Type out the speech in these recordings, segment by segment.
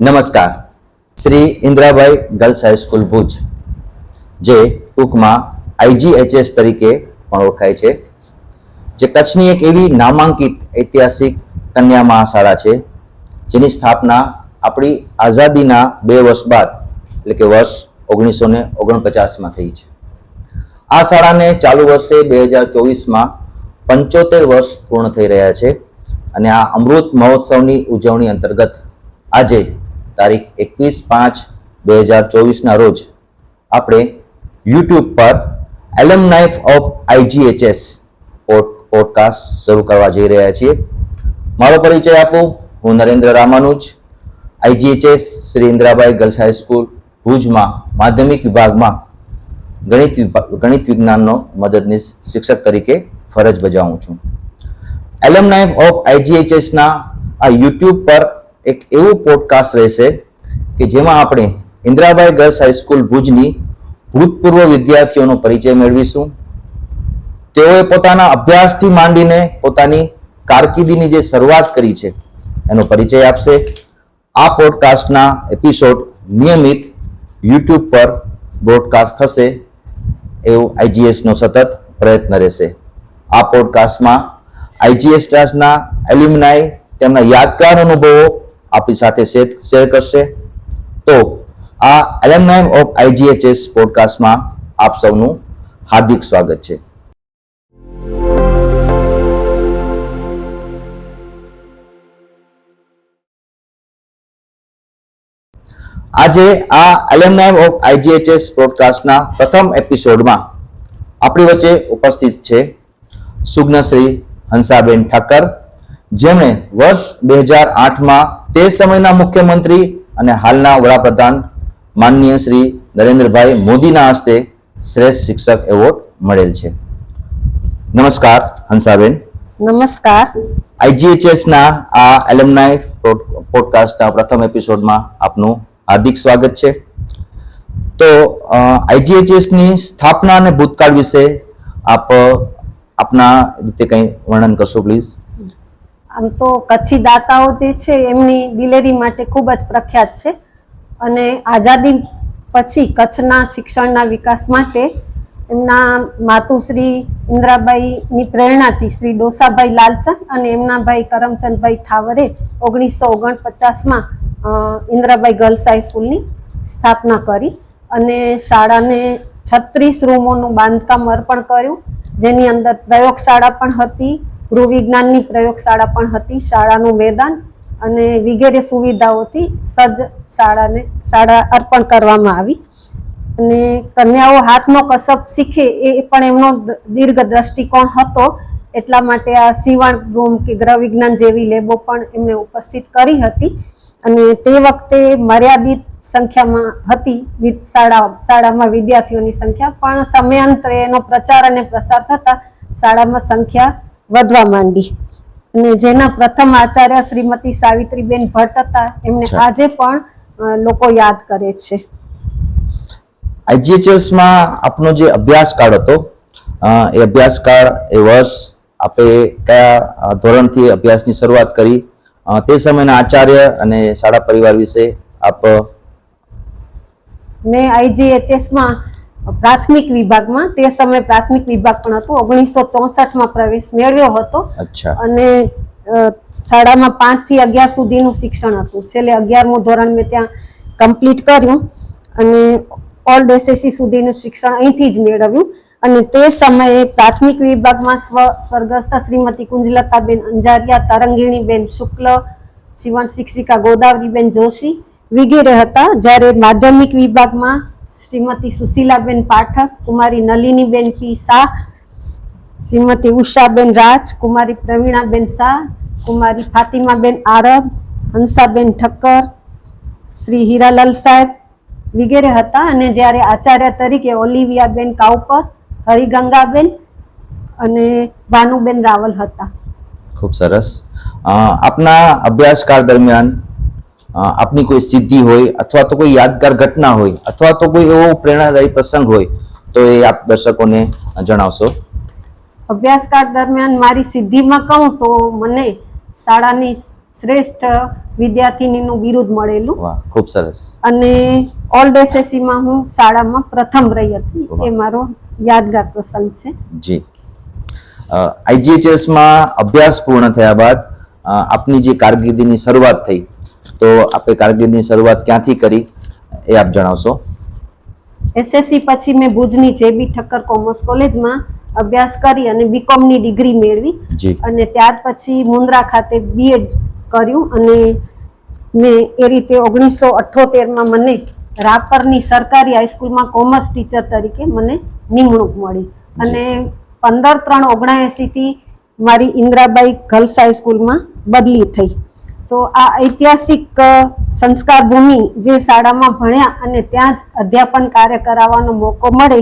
નમસ્કાર. Shri Indrabhai girls high school Bhuj, જે ટૂંકમાં આઈજીએચએસ તરીકે પણ ઓળખાય છે. જે કચ્છની એક એવી નામાંકિત ઐતિહાસિક કન્યા મહાશાળા છે, જેની સ્થાપના આપણી આઝાદીના બે વર્ષ બાદ, એટલે કે વર્ષ ઓગણીસો ને ઓગણપચાસમાં થઈ છે. આ શાળાને ચાલુ વર્ષે બે હજાર ચોવીસમાં પંચોતેર વર્ષ પૂર્ણ થઈ રહ્યા છે અને આ અમૃત મહોત્સવની ઉજવણી અંતર્ગત આજે તારીખ એકવીસ પાંચ બે હજાર ચોવીસના રોજ આપણે યુટ્યુબ પર alumni of IGHS podcast શરૂ કરવા જઈ રહ્યા છીએ. મારો પરિચય આપું, હું Narendra Ramanuj IGHS Shri Indrabai girls high school ભુજમાં માધ્યમિક વિભાગમાં ગણિત વિભાગ ગણિત વિજ્ઞાનનો મદદનીશ શિક્ષક તરીકે ફરજ બજાવું છું. એલમનાઇફ ઓફ આઈજીએચએસના આ યુટ્યુબ પર એક એવું પોડકાસ્ટ રહેશે કે જેમાં આપણે ઇન્દ્રાબાઈ ગર્લ્સ હાઈસ્કૂલ ભુજની ભૂતપૂર્વ વિદ્યાર્થીઓનો પરિચય મેળવીશું. તેઓએ પોતાના અભ્યાસથી માંડીને પોતાની કારકિર્દીની જે શરૂઆત કરી છે, એનો પરિચય આપશે. આ પોડકાસ્ટના એપિસોડ નિયમિત યુટ્યુબ પર બ્રોડકાસ્ટ થશે. એવું આઈજીએસનો સતત પ્રયત્ન રહેશે. આ પોડકાસ્ટમાં આઈજીએસ ક્લાસના એલ્યુમિનાઈ તેમના યાદગાર અનુભવો આપણી સાથે શેર કરશે. તો આ એલ્યુમિનાઈ ઓફ આઈજીએચએસ પોડકાસ્ટમાં આપ સૌનું હાર્દિક સ્વાગત છે. આજે આ એલ્યુમિનાઈ ઓફ આઈજીએચએસ પોડકાસ્ટના પ્રથમ એપિસોડમાં આપણી વચ્ચે ઉપસ્થિત છે સુગ્નશ્રી હંસાબેન ઠક્કર જેમણે વર્ષ બે હજાર આઠમાં તે સમયના મુખ્યમંત્રી અને હાલના વડાપ્રધાન માનનીય શ્રી નરેન્દ્રભાઈ મોદીના હસ્તે શ્રેષ્ઠ શિક્ષક એવોર્ડ મળેલ છે. નમસ્કાર હંસાબેન. નમસ્કાર. આઈજીએચએસના આ એલમનાઈ પોડકાસ્ટના પ્રથમ એપિસોડમાં આપનું હાર્દિક સ્વાગત છે. તો આઈજીએચએસની સ્થાપના અને ભૂતકાળ વિશે આપ આપના રીતે કંઈ વર્ણન કરશો પ્લીઝ? આમ તો કચ્છી દાતાઓ જે છે એમની દિલેરી માટે ખૂબ જ પ્રખ્યાત છે. અને આઝાદી પછી કચ્છના શિક્ષણના વિકાસ માટે એમના માતુશ્રી ઇન્દ્રાબાઈની પ્રેરણાથી શ્રી ડોસાભાઈ લાલચંદ અને એમના ભાઈ કરમચંદભાઈ થાવરે ઓગણીસો ઓગણપચાસમાં ઇન્દ્રાબાઈ ગર્લ્સ હાઈસ્કૂલની સ્થાપના કરી અને શાળાને છત્રીસ રૂમોનું બાંધકામ અર્પણ કર્યું. જેની અંદર પ્રયોગશાળા પણ હતી. ગૃહ વિજ્ઞાનની પ્રયોગશાળા પણ હતી, શાળાનું મેદાન અને વગેરે સુવિધાઓથી સજ્જ શાળાને શાળા અર્પણ કરવામાં આવી. અને કન્યાઓ હાથનો કસબ શીખે એ પણ એમનો દીર્ઘ દ્રષ્ટિકોણ હતો. એટલા માટે આ સીવણ રૂમ કે ગ્રહવિજ્ઞાન જેવી લેબો પણ એમને ઉપસ્થિત કરી હતી. અને તે વખતે મર્યાદિત સંખ્યામાં હતી શાળા, શાળામાં વિદ્યાર્થીઓની સંખ્યા, પણ સમયાંતરે એનો પ્રચાર અને પ્રસાર થતા શાળામાં સંખ્યા વધવા માંડી. અને જેના પ્રથમ આચાર્ય શ્રીમતી સાવિત્રીબેન ભટ્ટ હતા એમને આજે પણ લોકો યાદ કરે છે. આઈજીએચએસમાં આપનો જે અભ્યાસકાળ હતો એ અભ્યાસકાળ એ વર્ષ આપે કયા ધોરણથી અભ્યાસની શરૂઆત કરી તે સમયના આચાર્ય અને શાળા પરિવાર વિશે આપ મેં આઈજીએચએસમાં પ્રાથમિક વિભાગમાં તે સમયે પ્રાથમિક વિભાગ પણ હતો. ઓગણીસો ચોસઠમાં પ્રવેશ મેળવ્યો હતો. અને શાળામાં પાંચથી અગિયાર સુધીનું શિક્ષણ હતું. છેલ્લે અગિયારમું ધોરણ મેં ત્યાં કમ્પ્લીટ કર્યું અને ઓલ્ડ એસએસસી સુધીનું શિક્ષણ અહીંથી જ મેળવ્યું. અને તે સમયે પ્રાથમિક વિભાગમાં સ્વ સ્વર્ગસ્થ શ્રીમતી કુંજલતાબેન અંજારિયા તરંગીણીબેન શુક્લ શિવણ શિક્ષિકા ગોદાવરીબેન જોશી વગેરે હતા. જ્યારે માધ્યમિક વિભાગમાં શ્રીમતી સુશીલાબેન પાઠક, કુમારી નલિનીબેન પી શાહ, શ્રીમતી ઉષાબેન રાજ, કુમારી પ્રવીણાબેન શાહ, કુમારી ફાતિમાબેન આરબ, હંસાબેન ઠક્કર, શ્રી હીરાલાલ સાહેબ વગેરે હતા. અને જ્યારે આચાર્ય તરીકે ઓલિવિયાબેન કાઉપર, હરિગંગાબેન અને ભાનુબેન રાવલ હતા. ખૂબ સરસ. આપના અભ્યાસકાળ દરમિયાન આપની કોઈ સિદ્ધિ હોય અથવા તો કોઈ યાદગાર ઘટના હોય અથવા તો કોઈ એવો પ્રેરણાદાયી પ્રસંગ હોય તો એ આપ દર્શકોને જણાવશો. અભ્યાસકાળ દરમિયાન મારી સિદ્ધિમાં કહું તો મને શાળાની શ્રેષ્ઠ વિદ્યાર્થીનીનું બિરુદ મળેલું. ખૂબ સરસ. અને ઓલ્ડ એસએસસીમાં હું શાળામાં પ્રથમ રહી હતી. એ મારો યાદગાર પ્રસંગ છે. જી. આઈજીએચએસમાં અભ્યાસ પૂર્ણ થયા બાદ આપની જે કારકિર્દીની શરૂઆત થઈ તો આપે કારકિર્દીની શરૂઆત ક્યાંથી કરી એ આપ જણાવશો? એસએસસી પછી મેં ભુજની જેબી ઠક્કર કોમર્સ કોલેજમાં અભ્યાસ કરી અને બીકોમની ડિગ્રી મેળવી. અને ત્યાર પછી મુન્દ્રા ખાતે બીએડ કર્યું અને મેં એ રીતે ઓગણીસો અઠ્ઠોતેરમાં મને રાપરની સરકારી હાઈસ્કૂલમાં કોમર્સ ટીચર તરીકે મને નિમણૂક મળી. અને પંદર ત્રણ ઓગણએંસીથી મારી ઇન્દ્રાબાઈ ગર્લ્સ હાઈસ્કૂલમાં બદલી થઈ. તો આ ઐતિહાસિક સંસ્કાર ભૂમિ જે શાળામાં ભણ્યા અને ત્યાં જ અધ્યાપન કાર્ય કરાવવાનો મોકો મળે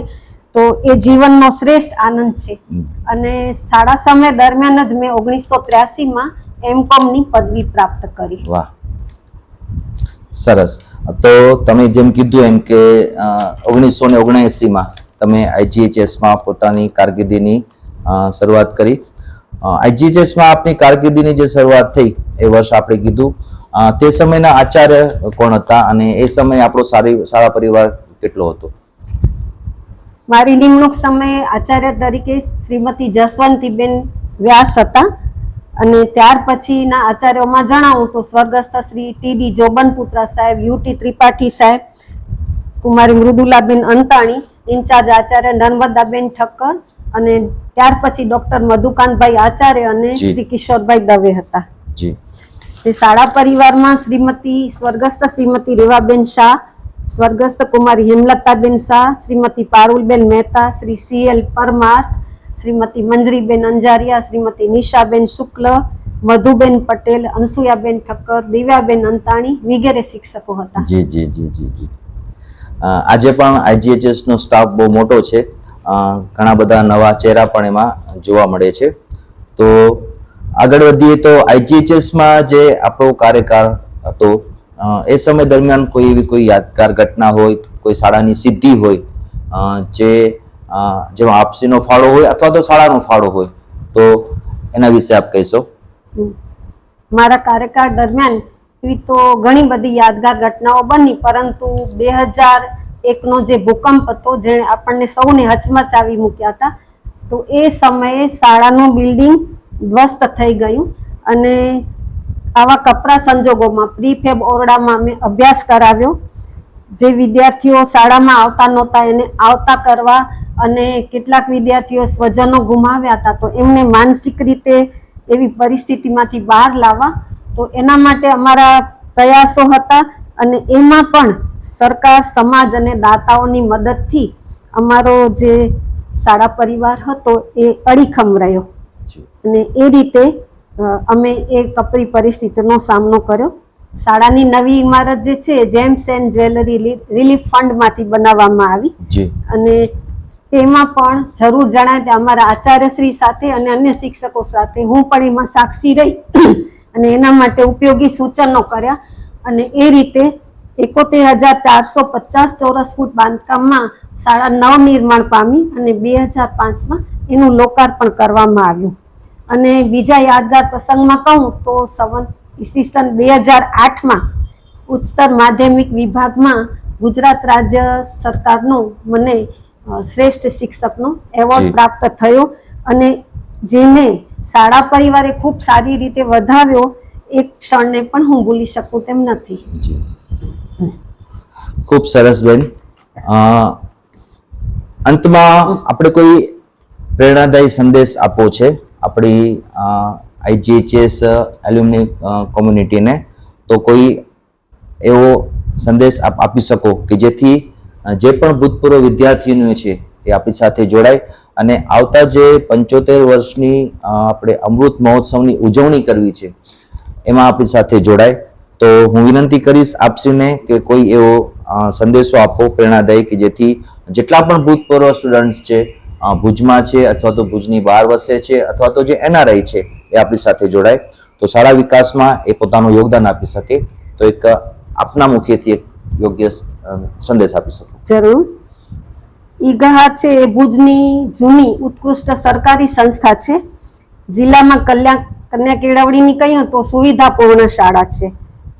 તો એ જીવનનો શ્રેષ્ઠ આનંદ છે. અને શાળા સમય દરમિયાન જ મેં ઓગણીસો ત્ર્યાસીમાં એમકોમની પદવી પ્રાપ્ત કરી. વાહ. સરસ. તો તમે જેમ કીધું એમ કે ઓગણીસો ને ઓગણએંસીમાં તમે આઈજીએચએસમાં પોતાની કારકિર્દીની શરૂઆત કરી. આઈજીએચએસમાં આપની કારકિર્દીની જે શરૂઆત થઈ એ વર્ષ આપણે કીધું. તે સમયના આચાર્ય કોણ હતા અને એ સમયે આપણો સારી સારા પરિવાર કેટલો હતો? મારી નિમણૂક સમયે આચાર્ય તરીકે શ્રીમતી જસવંતીબેન વ્યાસ હતા અને ત્યાર પછીના આચાર્યોમાં જણાવું તો સ્વર્ગસ્થ શ્રી ટીડી જોબનપુત્રા સાહેબ યુટી ત્રિપાઠી સાહેબ કુમારી મૃદુલાબેન અંતાણી ઇન્ચાર્જ આચાર્ય નર્મદાબેન ઠક્કર અને ત્યાર પછી ડોક્ટર મધુકાંતભાઈ આચાર્ય અને શ્રી કિશોરભાઈ દવે હતા. જી. તે શાળા પરિવારમાં શ્રીમતી સ્વર્ગસ્થ શ્રીમતી રેવાબેન શાહ, સ્વર્ગસ્થ કુમારી હેમલતાબેન શાહ, શ્રીમતી પારુલબેન મહેતા, શ્રી સી એલ પરમાર, શ્રીમતી મંજરીબેન અંજારિયા, શ્રીમતી નિશાબેન શુક્લ, મધુબેન પટેલ, અનસુયાબેન ઠક્કર, દિવ્યાબેન અંતાણી વગેરે શિક્ષકો હતા. જી જી જી જી જી. આજે પણ આઈજીએચએસ નો સ્ટાફ બહુ મોટો છે. ઘણા બધા નવા ચહેરા પણ એમાં જોવા મળે છે. તો આગળ વધીએ તો આઈજીએચએસમાં જે આપણો કાર્યકાળ હતો એ સમય દરમિયાન કોઈ એવી કોઈ યાદગાર ઘટના હોય, કોઈ શાળાની સિદ્ધિ હોય જે જેમાં આપસીનો ફાળો હોય અથવા તો શાળાનો ફાળો હોય, તો એના વિશે આપ કહેશો. મારા કાર્યકાળ દરમિયાન એવી તો ઘણી બધી યાદગાર ઘટનાઓ બની, પરંતુ બે હજાર એકનો જે ભૂકંપ હતો, જેણે આપણને સૌને હચમચાવી મૂક્યા હતા, તો એ સમયે શાળાનું બિલ્ડિંગ ધ્વસ્ત થઈ ગયું અને આવા કપરા સંજોગોમાં, પ્રીફેબ ઓરડામાં મેં અભ્યાસ કરાવ્યો. જે વિદ્યાર્થીઓ શાળામાં આવતા નહોતા, એને આવતા કરવા અને કેટલાક વિદ્યાર્થીઓ સ્વજનો ગુમાવ્યા હતા, તો એમને માનસિક રીતે એવી પરિસ્થિતિમાંથી બહાર લાવવા. તો એના માટે અમારા પ્રયાસો હતા અને એમાં પણ સરકાર, સમાજ અને દાતાઓની મદદથી અમારો જે શાળા પરિવાર હતો, એ અડીખમ રહ્યો. અને એ રીતે અમે એ કપરી પરિસ્થિતિનો સામનો કર્યો. શાળાની નવી ઇમારત જે છે જેમ્સ એન્ડ જ્વેલરી રિલીફ ફંડમાંથી બનાવવામાં આવી. અને તેમાં પણ જરૂર જણાય કે અમારા આચાર્યશ્રી સાથે અને અન્ય શિક્ષકો સાથે હું પણ એમાં સાક્ષી રહી. અને એના માટે ઉપયોગી સૂચનો કર્યા. અને એ રીતે એકોતેર હજાર ચારસો પચાસ ચોરસ ફૂટ બાંધકામમાં શાળા નવનિર્માણ પામી અને બે હજાર પાંચમાં એનું લોકાર્પણ કરવામાં આવ્યું. અને બીજા યાદગાર પ્રસંગમાં કહું તો સવન ઈસવીસન બે હજાર આઠમાં ઉચ્ચતર માધ્યમિક વિભાગમાં ગુજરાત રાજ્ય સરકારનો મને શ્રેષ્ઠ શિક્ષકનો એવોર્ડ પ્રાપ્ત થયો અને જેને શાળા પરિવારે ખૂબ સારી રીતે વધાવ્યો એક ક્ષણને પણ હું ભૂલી શકું તેમ નથી. ખૂબ સરસ બેન. અંતમાં આપણે કોઈ પ્રેરણાદાયી સંદેશ આપવો છે? આપણી આઈજીએચએસ એલ્યુમની કોમ્યુનિટીને તો કોઈ એવો સંદેશ આપ, આપી શકો કે જેથી જે પણ ભૂતપૂર્વ વિદ્યાર્થીઓ છે એ આપણી સાથે જોડાય અને આવતા જે પંચોતેર વર્ષની આપણે અમૃત મહોત્સવની ઉજવણી કરવી છે, એમાં આપણી સાથે જોડાય. તો હું વિનંતી કરીશ આપશ્રીને કે કોઈ એવો સંદેશો આપો, પ્રેરણાદાયી કે જેથી જેટલા પણ ભૂતપૂર્વ સ્ટુડન્ટ્સ છે ભુજમાં છે અથવા તો ભુજની બહાર વસે છે અથવા તો જે એનઆરઆઈ છે એ આપણી સાથે જોડાય. તો શાળા વિકાસમાં એ પોતાનું યોગદાન આપી શકે. તો એક આપના મુખેથી એક યોગ્ય સંદેશ આપી શકો. જરૂર. ઈગહા છે એ ભુજની જૂની ઉત્કૃષ્ટ સરકારી સંસ્થા છે. જિલ્લામાં કલ્યાણ કન્યા કેળવણીની કહીએ તો સુવિધાપૂર્ણ શાળા છે.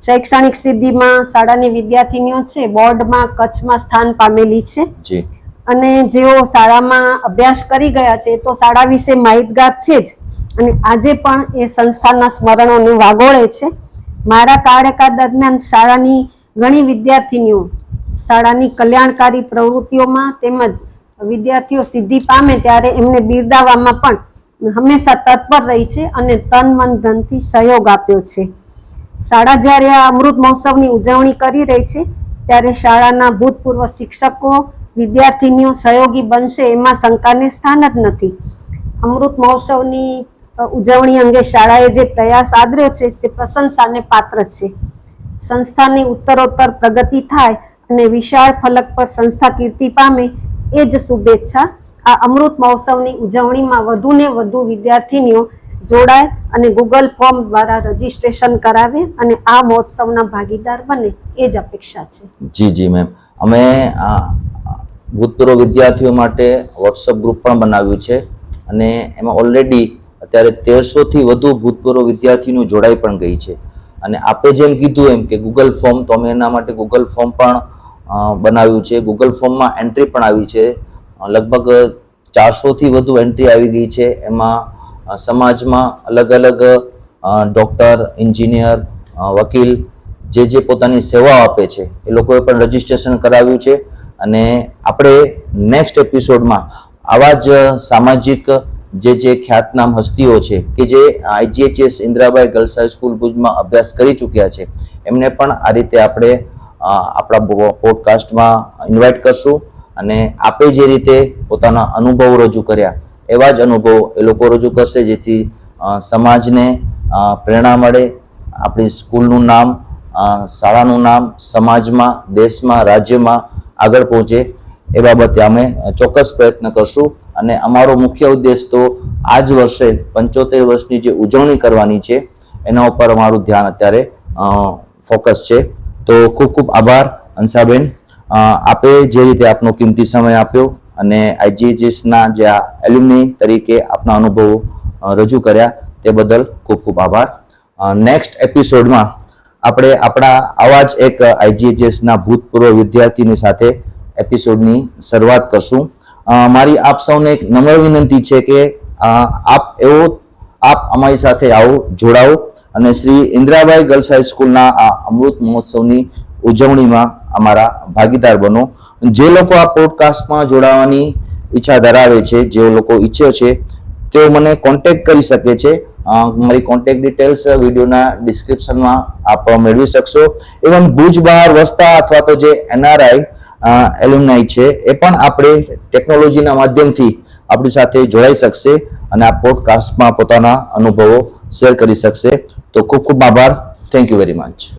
શૈક્ષણિક સિદ્ધિમાં શાળાની વિદ્યાર્થીનીઓ છે બોર્ડમાં કચ્છમાં સ્થાન પામેલી છે. જી. અને જેઓ શાળામાં અભ્યાસ કરી ગયા છે, તો શાળા વિશે માહિતગાર છે જ. અને આજે પણ એ સંસ્થાના સ્મરણોને વાગોળે છે. મારા કાર્યકાળ દરમિયાન શાળાની ઘણી વિદ્યાર્થીનીઓ શાળાની કલ્યાણકારી પ્રવૃત્તિઓમાં તેમજ વિદ્યાર્થીઓ સિદ્ધિ પામે ત્યારે એમને બિરદાવવામાં પણ હંમેશા તત્પર રહી છે અને તન, મન, ધનથી સહયોગ આપ્યો છે. શાળા જ્યારે આ અમૃત મહોત્સવની ઉજવણી કરી રહી છે, ત્યારે શાળાના ભૂતપૂર્વ શિક્ષકો વિદ્યાર્થીનીઓ સહયોગી બનશે એમાં શંકાને સ્થાન જ નથી. અમૃત મહોત્સવની ઉજવણી અંગે શાળાએ જે પ્રયાસ આદર્યો છે, તે પ્રશંસાને પાત્ર છે. સંસ્થાની ઉત્તરોત્તર પ્રગતિ થાય અને વિશાળ ફલક પર સંસ્થા કીર્તિ પામે, એ જ શુભેચ્છા આ અમૃત મહોત્સવની ઉજવણીમાં વધુને વધુ વિદ્યાર્થીનીઓ જોડાય અને ગૂગલ ફોર્મ દ્વારા રજીસ્ટ્રેશન કરાવે અને આ મહોત્સવના ભાગીદાર બને, એ જ અપેક્ષા છે. જી જી, મેમ. અમે ભૂતપૂર્વ વિદ્યાર્થીઓ માટે વોટ્સઅપ ગ્રુપ પણ બનાવ્યું છે અને એમાં ઓલરેડી અત્યારે તેરસોથી વધુ ભૂતપૂર્વ વિદ્યાર્થીનું જોડાઈ પણ ગઈ છે. અને આપે જેમ કીધું એમ કે ગૂગલ ફોર્મ તો અમે એના માટે ગૂગલ ફોર્મ પણ બનાવ્યું છે. ગૂગલ ફોર્મમાં એન્ટ્રી પણ આવી છે. લગભગ ચારસોથી વધુ એન્ટ્રી આવી ગઈ છે. એમાં સમાજમાં અલગ અલગ ડૉક્ટર એન્જિનિયર વકીલ જે જે પોતાની સેવા આપે છે, એ લોકોએ પણ રજીસ્ટ્રેશન કરાવ્યું છે. અને આપણે નેક્સ્ટ એપિસોડમાં આવા જ સામાજિક જે જે ખ્યાતનામ હસ્તીઓ છે કે જે IGHS Indirabai girls high school ભુજમાં અભ્યાસ કરી ચૂક્યા છે, એમને પણ આ રીતે આપણે આપણા પોડકાસ્ટમાં ઇન્વાઇટ કરશું અને આપે જે રીતે પોતાના અનુભવો રજૂ કર્યા, એવા જ અનુભવો એ લોકો રજૂ કરશે જેથી સમાજને પ્રેરણા મળે, આપણી સ્કૂલનું નામ શાળાનું નામ, સમાજમાં, દેશમાં, રાજ્યમાં આગળ પહોંચે એ બાબતે અમે ચોક્કસ પ્રયત્ન કરશું અને અમારો મુખ્ય ઉદ્દેશ તો આ જ વર્ષે પંચોતેર વર્ષની જે ઉજવણી કરવાની છે, એના ઉપર અમારું ધ્યાન અત્યારે ફોકસ છે. તો ખૂબ ખૂબ આભાર અંશાબેન આપે જે રીતે આપનો કિંમતી સમય આપ્યો અને આઈજીએચએસના જે આ એલ્યુમની તરીકે આપના અનુભવો રજૂ કર્યા તે બદલ ખૂબ ખૂબ આભાર. નેક્સ્ટ એપિસોડમાં આપણે આપણા આવા જ એક આઈજીએચએસના ભૂતપૂર્વ વિદ્યાર્થીની સાથે એપિસોડની શરૂઆત કરશું. મારી આપ સૌને એક નમ્ર વિનંતી છે કે આપ એવો, આપ અમારી સાથે આવો, જોડાઓ અને શ્રી ઇન્દિરાબાઈ ગર્લ્સ હાઈસ્કૂલના આ અમૃત મહોત્સવની ઉજવણીમાં અમારા ભાગીદાર બનો. જે લોકો આ પોડકાસ્ટમાં જોડાવાની ઈચ્છા ધરાવે છે, જે લોકો ઈચ્છે છે, તેઓ મને કોન્ટેક્ટ કરી શકે છે. મારી કોન્ટેક્ટ ડિટેલ્સ વિડીયોના ડિસ્ક્રિપ્શનમાં આપ મેળવી શકશો. એવમ ભુજ બહાર વસતા અથવા તો જે એનઆરઆઈ એલ્યુમનાઈ છે, એ પણ આપણે ટેકનોલોજીના માધ્યમથી આપણી સાથે જોડાઈ શકશે અને આ પોડકાસ્ટમાં પોતાના અનુભવો શેર કરી શકશે. તો ખૂબ ખૂબ આભાર. Thank you very much